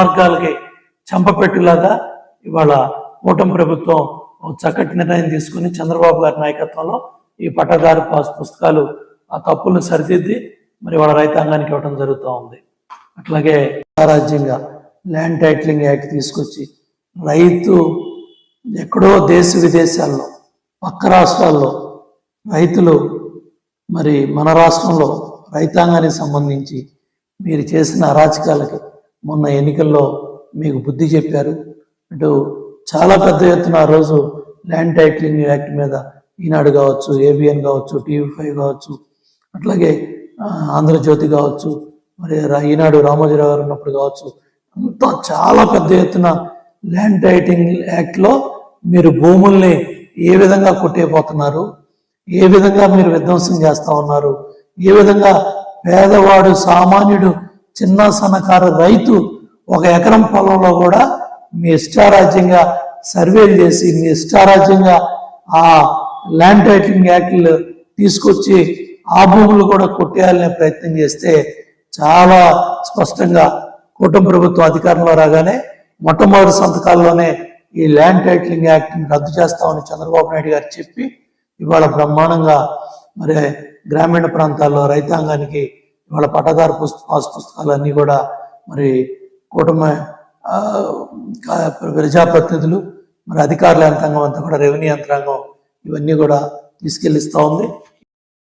మార్గాలకి చంపపెట్టులాగా ఇవాళ కూటమి ప్రభుత్వం చక్కటి నిర్ణయం తీసుకుని చంద్రబాబు గారి నాయకత్వంలో ఈ పట్టదారు పాస్ పుస్తకాలు ఆ తప్పులను సరిదిద్ది మరి వాళ్ళ రైతాంగానికి ఇవ్వడం జరుగుతూ ఉంది. అట్లాగే రాజ్యంగా ల్యాండ్ టైటిలింగ్ యాక్ట్ తీసుకొచ్చి రైతు ఎక్కడో దేశ విదేశాల్లో పక్క రాష్ట్రాల్లో రైతులు మరి మన రాష్ట్రంలో రైతాంగానికి సంబంధించి మీరు చేసిన అరాచకాలకి మొన్న ఎన్నికల్లో మీకు బుద్ధి చెప్పారు. ఇటు చాలా పెద్ద ఎత్తున ఆ రోజు ల్యాండ్ టైటిలింగ్ యాక్ట్ మీద ఈనాడు కావచ్చు ఏబిఎన్ కావచ్చు టీవీ ఫైవ్ కావచ్చు అట్లాగే ఆంధ్రజ్యోతి కావచ్చు మరి రా- ఈనాడు రామోజీరావు గారు ఉన్నప్పుడు కావచ్చు అంతా చాలా పెద్ద ఎత్తున ల్యాండ్ టైటింగ్ యాక్ట్లో మీరు భూముల్ని ఏ విధంగా కొట్టేపోతున్నారు ఏ విధంగా మీరు విధ్వంసం చేస్తూ ఉన్నారు ఏ విధంగా పేదవాడు సామాన్యుడు చిన్న సన్నకారు రైతు ఒక ఎకరం పొలంలో కూడా మీ ఇష్టారాజ్యంగా సర్వేలు చేసి మీ ఇష్టారాజ్యంగా ఆ ల్యాండ్ టైటిలింగ్ యాక్ట్లు తీసుకొచ్చి ఆ భూములు కూడా కొట్టేయాలనే ప్రయత్నం చేస్తే చాలా స్పష్టంగా కూటమి ప్రభుత్వం అధికారంలో రాగానే మొట్టమొదటి సంతకాల్లోనే ఈ ల్యాండ్ టైటిలింగ్ యాక్ట్ని రద్దు చేస్తామని చంద్రబాబు నాయుడు గారు చెప్పి ఇవాళ బ్రహ్మాండంగా మరి గ్రామీణ ప్రాంతాల్లో రైతాంగానికి ఇవాళ పట్టదారు పుస్తక పాస్ పుస్తకాలన్నీ కూడా మరి కూటమి ప్రజాప్రతినిధులు మరి అధికారుల యంత్రాంగం అంతా కూడా రెవెన్యూ యంత్రాంగం ఇవన్నీ కూడా తీసుకెళ్ళిస్తూ ఉంది.